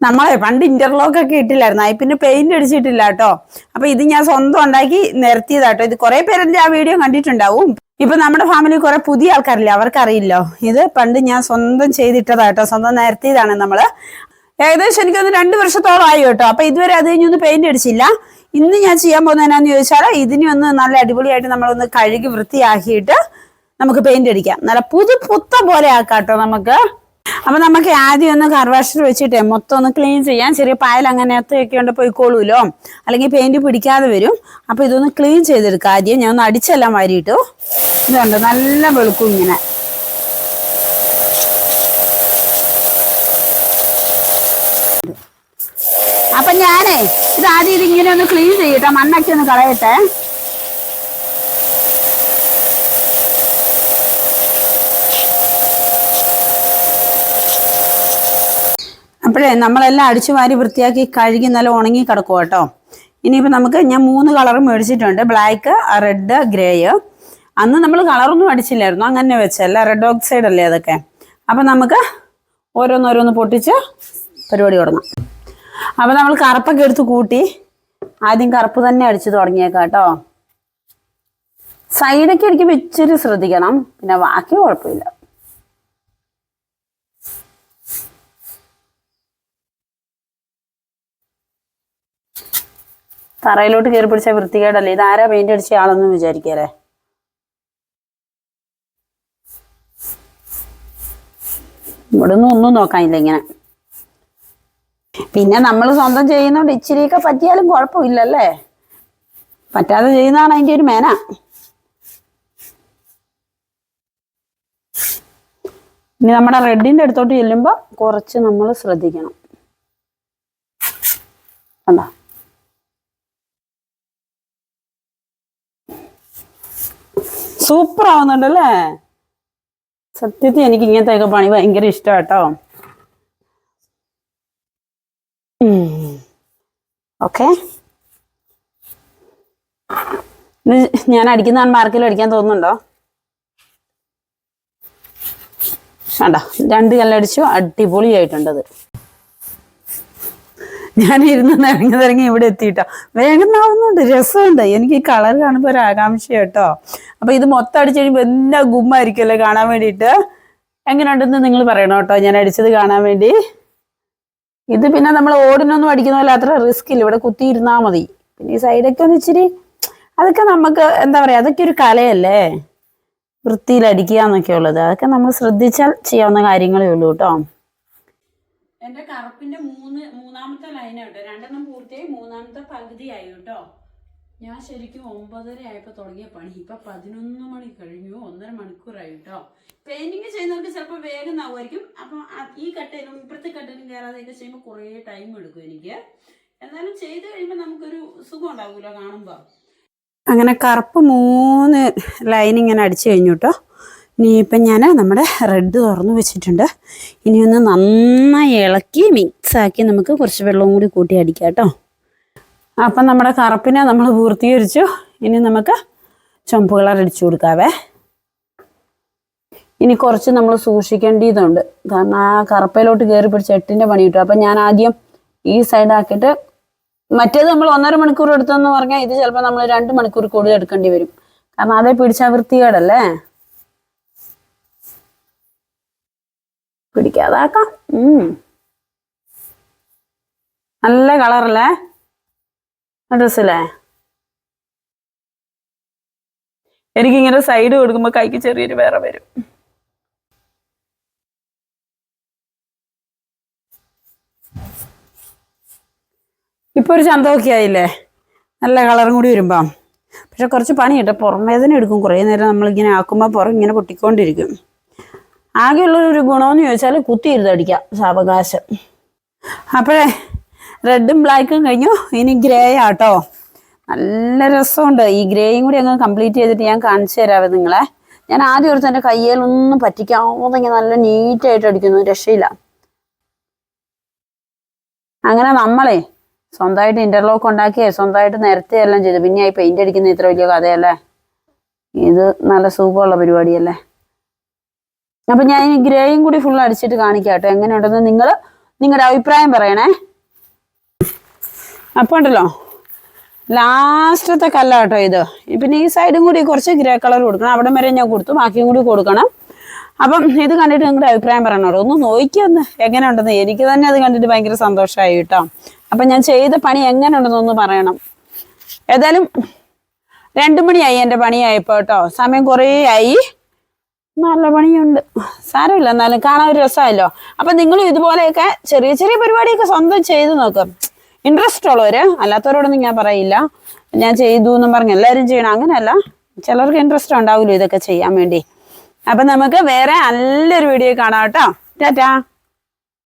നമ്മളെ പണ്ട് ഇന്റർലോക്ക് ഒക്കെ ഇട്ടില്ലായിരുന്നു? അതിൽ പിന്നെ പെയിന്റ് അടിച്ചിട്ടില്ല കേട്ടോ. അപ്പൊ ഇത് ഞാൻ സ്വന്തം ഉണ്ടാക്കി നിരത്തിയതാട്ടോ ഇത് കുറെ പേരെന്റെ ആ വീഡിയോ കണ്ടിട്ടുണ്ടാവും? ഇപ്പൊ നമ്മുടെ ഫാമിലി കുറെ പുതിയ ആൾക്കാരില്ലേ? അവർക്കറിയില്ലോ. ഇത് പണ്ട് ഞാൻ സ്വന്തം ചെയ്തിട്ടതാട്ടോ സ്വന്തം നിരത്തിയതാണ് നമ്മൾ. ഏകദേശം എനിക്കൊന്ന് രണ്ട് വർഷത്തോളം ആയി കേട്ടോ. അപ്പൊ ഇതുവരെ അത് കഴിഞ്ഞൊന്ന് പെയിന്റ് അടിച്ചില്ല. ഇന്ന് ഞാൻ ചെയ്യാൻ പോകുന്നത് എന്നാന്ന് ചോദിച്ചാൽ ഇതിനെ ഒന്ന് നല്ല അടിപൊളിയായിട്ട് നമ്മളൊന്ന് കഴുകി വൃത്തിയാക്കിയിട്ട് നമുക്ക് പെയിന്റ് അടിക്കാം. നല്ല പുതു പുത്ത പോലെ ആക്കാം കേട്ടോ നമുക്ക്. അപ്പൊ നമുക്ക് ആദ്യം ഒന്ന് കർവാഷിൽ വെച്ചിട്ട് മൊത്തം ഒന്ന് ക്ലീൻ ചെയ്യാം. ചെറിയ പായൽ അങ്ങനത്തെ ഒക്കെ ഉണ്ട് പോയിക്കോളൂലോ? അല്ലെങ്കിൽ പെയിന്റ് പിടിക്കാതെ വരും. അപ്പൊ ഇതൊന്ന് ക്ലീൻ ചെയ്തെടുക്കാം ആദ്യം. ഞാൻ ഒന്ന് അടിച്ചെല്ലാം വാരിയിട്ടു. ഇതുണ്ട് നല്ല വെളുക്കും ഇങ്ങനെ. അപ്പൊ ഞാനേ ഇത് ആദ്യം ഇതിങ്ങനെ ഒന്ന് ക്ലീൻ ചെയ്യട്ടെ. മണ്ണൊക്കെ ഒന്ന് കളയട്ടെ. അപ്പോഴേ നമ്മളെല്ലാം അടിച്ചു വാരി വൃത്തിയാക്കി കഴുകി നല്ല ഉണങ്ങി കിടക്കും കേട്ടോ? ഇനിയിപ്പോൾ നമുക്ക് ഞാൻ മൂന്ന് കളറും മേടിച്ചിട്ടുണ്ട്. ബ്ലാക്ക് റെഡ് ഗ്രേ അന്ന് നമ്മൾ കളറൊന്നും അടിച്ചില്ലായിരുന്നു. അങ്ങനെ വെച്ചല്ല. റെഡ് ഓക്സൈഡ് അല്ലേ അതൊക്കെ. അപ്പം നമുക്ക് ഓരോന്നോരോന്ന് പൊട്ടിച്ച് പരിപാടി തുടങ്ങാം. അപ്പം നമ്മൾ കറുപ്പൊക്കെ എടുത്ത് കൂട്ടി ആദ്യം കറുപ്പ് തന്നെ അടിച്ചു തുടങ്ങിയേക്കാം കേട്ടോ. സൈഡൊക്കെ അടിക്കുമ്പോൾ ഇച്ചിരി ശ്രദ്ധിക്കണം. പിന്നെ ബാക്കി കുഴപ്പമില്ല. തറയിലോട്ട് കയറി പിടിച്ച വൃത്തികേടല്ലേ? ഇത് ആരാ പെയിന്റ് അടിച്ച ആളെന്ന് വിചാരിക്കാല്ലേ? ഇവിടെ നിന്ന് ഒന്നും നോക്കാനില്ല ഇങ്ങനെ. പിന്നെ നമ്മൾ സ്വന്തം ചെയ്യുന്നോണ്ട് ഇച്ചിരിയൊക്കെ പറ്റിയാലും കുഴപ്പമില്ലല്ലേ? പറ്റാതെ ചെയ്യുന്നതാണ് അതിന്റെ ഒരു മേന. ഇനി നമ്മുടെ റെഡിന്റെ അടുത്തോട്ട് ചെല്ലുമ്പോൾ കുറച്ച് നമ്മൾ ശ്രദ്ധിക്കണം. കണ്ടോ? സൂപ്പർ ആവുന്നുണ്ട് അല്ലേ സത്യത്തിൽ എനിക്ക് ഇങ്ങനത്തെ ഒക്കെ പണി ഭയങ്കര ഇഷ്ടം കേട്ടോ ഓക്കെ ഞാൻ അടിക്കുന്ന മാർക്കിൽ അടിക്കാൻ തോന്നുന്നുണ്ടോ? വേണ്ട രണ്ട് കല്ലടിച്ചു അടിപൊളിയായിട്ടുണ്ടത് ഞാൻ ഇരുന്ന് നിറങ്ങി നിറങ്ങി ഇവിടെ എത്തിയിട്ടോ. വേഗം ആവുന്നുണ്ട് രസമുണ്ട്. എനിക്ക് ഈ കളർ കാണുമ്പോൾ ഒരു ആകാംക്ഷ കേട്ടോ അപ്പൊ ഇത് മൊത്തം അടിച്ചു കഴിയുമ്പോൾ എന്നാ ഗുമ്മായിരിക്കുമല്ലോ കാണാൻ വേണ്ടിയിട്ട്? എങ്ങനെയുണ്ടെന്ന് നിങ്ങൾ പറയണം കേട്ടോ. ഞാൻ അടിച്ചത് കാണാൻ വേണ്ടി. ഇത് പിന്നെ നമ്മൾ ഓടിനൊന്നും അടിക്കുന്ന പോലെ അത്ര റിസ്ക് ഇല്ല. ഇവിടെ കുത്തിയിരുന്നാൽ മതി. പിന്നെ ഈ സൈഡൊക്കെ ഒന്ന് ഇച്ചിരി അതൊക്കെ നമുക്ക് എന്താ പറയാ അതൊക്കെ ഒരു കലയല്ലേ? വൃത്തിയിൽ അടിക്കുക എന്നൊക്കെ ഉള്ളത്. അതൊക്കെ നമ്മൾ ശ്രദ്ധിച്ചാൽ ചെയ്യാവുന്ന കാര്യങ്ങളേ ഉള്ളൂ കേട്ടോ. എന്റെ കറുപ്പിന്റെ മൂന്ന് മൂന്നാമത്തെ ലൈൻ കേട്ടോ രണ്ടെണ്ണം പൂർത്തിയായി മൂന്നാമത്തെ പകുതിയായി കേട്ടോ. ഞാൻ ശരിക്കും ഒമ്പതര ആയപ്പോ തുടങ്ങിയ പണി. ഇപ്പൊ പതിനൊന്ന് മണി കഴിഞ്ഞു. ഒന്നര മണിക്കൂറായി കേട്ടോ പെയിന്റിങ് ചെയ്യുന്നവർക്ക് ചിലപ്പോൾ വേഗം ആവുമായിരിക്കും അപ്പം ഈ കട്ടയിലും ഇപ്പുറത്തെ കട്ടയിലും കയറാതെയൊക്കെ ചെയ്യുമ്പോൾ കുറേ ടൈം എടുക്കും എനിക്ക്. എന്നാലും ചെയ്ത് കഴിയുമ്പോൾ നമുക്കൊരു സുഖം ഉണ്ടാവൂലോ കാണുമ്പോൾ അങ്ങനെ കറുപ്പ് മൂന്ന് ലൈൻ ഇങ്ങനെ അടിച്ചു കഴിഞ്ഞു കേട്ടോ ഇനിയിപ്പം ഞാൻ നമ്മുടെ റെഡ് തുറന്നു വെച്ചിട്ടുണ്ട്. ഇനിയൊന്ന് നന്നായി ഇളക്കി മിക്സാക്കി നമുക്ക് കുറച്ച് വെള്ളവും കൂടി കൂട്ടി അടിക്കാം കേട്ടോ അപ്പം നമ്മുടെ കറുപ്പിനെ നമ്മൾ പൂർത്തീകരിച്ചു. ഇനി നമുക്ക് ചുമപ്പ് കളർ അടിച്ചു കൊടുക്കാവേ. ഇനി കുറച്ച് നമ്മൾ സൂക്ഷിക്കേണ്ടതുണ്ട്. കാരണം ആ കറുപ്പയിലോട്ട് കയറി പിടിച്ച് എട്ടിന്റെ പണി കിട്ടും. അപ്പം ഞാൻ ആദ്യം ഈ സൈഡാക്കിയിട്ട് മറ്റേത് നമ്മൾ ഒന്നര മണിക്കൂർ എടുത്തെന്ന് പറഞ്ഞാൽ ഇത് ചിലപ്പോൾ നമ്മൾ രണ്ട് മണിക്കൂർ കൂടുതൽ എടുക്കേണ്ടി വരും. കാരണം അതേ പിടിച്ച വൃത്തികേടല്ലേ? പിടിക്കാതാക്കാം. നല്ല കളറല്ലേ? ഡ്രസ്സല്ലേ? എനിക്കിങ്ങനെ സൈഡ് കൊടുക്കുമ്പോൾ കൈക്ക് ചെറിയൊരു വേറെ വരും. ഇപ്പൊ ഒരു ചന്തമൊക്കെ ആയില്ലേ? നല്ല കളറും കൂടി വരുമ്പം. പക്ഷെ കുറച്ച് പണി കേട്ടോ പുറം വേദന എടുക്കും. കുറേ നേരം നമ്മളിങ്ങനെ ആക്കുമ്പോൾ പുറം ഇങ്ങനെ പൊട്ടിക്കൊണ്ടിരിക്കും. ആകെയുള്ളൊരു ഗുണമെന്ന് ചോദിച്ചാൽ കുത്തിയിരുന്ന് അടിക്കാം സാവകാശം. അപ്പോഴേ റെഡും ബ്ലാക്കും കഴിഞ്ഞു. ഇനി ഗ്രേ ആട്ടോ. നല്ല രസമുണ്ട്. ഈ ഗ്രേയും കൂടി അങ്ങ് കംപ്ലീറ്റ് ചെയ്തിട്ട് ഞാൻ കാണിച്ചു തരാവേ നിങ്ങളെ. ഞാൻ ആദ്യം ഓർത്ത് എന്റെ കയ്യിലൊന്നും പറ്റിക്കാവുന്ന ഇങ്ങനെ നല്ല നീറ്റായിട്ട് അടിക്കുന്നു. രക്ഷയില്ല. അങ്ങനെ നമ്മളെ സ്വന്തമായിട്ട് ഇന്റർലോക്ക് ഉണ്ടാക്കിയേ സ്വന്തമായിട്ട് നേരത്തെ എല്ലാം ചെയ്തു. പിന്നെ ഈ പെയിന്റ് അടിക്കുന്ന ഇത്ര വലിയ കഥയല്ലേ? ഇത് നല്ല സുഖമുള്ള പരിപാടിയല്ലേ? അപ്പൊ ഞാൻ ഈ ഗ്രേയും കൂടി ഫുൾ അടിച്ചിട്ട് കാണിക്കാം കേട്ടോ എങ്ങനെയുണ്ടെന്ന് നിങ്ങൾ നിങ്ങളുടെ അഭിപ്രായം പറയണേ. അപ്പോൾ ഉണ്ടല്ലോ ലാസ്റ്റത്തെ കല്ല കേട്ടോ ഇത്. പിന്നെ ഈ സൈഡും കൂടി കുറച്ച് ഗ്രേ കളർ കൊടുക്കണം. അവിടെ വരെ ഞാൻ കൊടുത്തു. ബാക്കിയും കൂടി കൊടുക്കണം. അപ്പം ഇത് കണ്ടിട്ട് നിങ്ങളുടെ അഭിപ്രായം പറയണോ? ഒന്ന് നോക്കിയൊന്ന് എങ്ങനെ ഉണ്ടെന്ന് എനിക്ക് തന്നെ അത് കണ്ടിട്ട് ഭയങ്കര സന്തോഷമായി കേട്ടോ. അപ്പം ഞാൻ ചെയ്ത പണി എങ്ങനെ ഉണ്ടെന്നൊന്ന് പറയണം. ഏതായാലും രണ്ടു മണിയായി എന്റെ പണിയായപ്പോൾ കേട്ടോ. സമയം കുറേ ആയി. നല്ല പണിയുണ്ട്. സാരമില്ല എന്നാലും കാണാൻ ഒരു രസമല്ലോ അപ്പം നിങ്ങളും ഇതുപോലെയൊക്കെ ചെറിയ ചെറിയ പരിപാടിയൊക്കെ സ്വന്തം ചെയ്ത് നോക്കും. ഇൻട്രസ്റ്റ് ഉള്ളവര് അല്ലാത്തവരോടൊന്നും ഞാൻ പറയില്ല. ഞാൻ ചെയ്തു എന്നും പറഞ്ഞ് എല്ലാവരും ചെയ്യണം. അങ്ങനെയല്ല. ചിലർക്ക് ഇൻട്രസ്റ്റ് ഉണ്ടാവില്ല ഇതൊക്കെ ചെയ്യാൻ വേണ്ടി. അപ്പം നമുക്ക് വേറെ നല്ലൊരു വീഡിയോ കാണാം കേട്ടോ. ടാറ്റാ.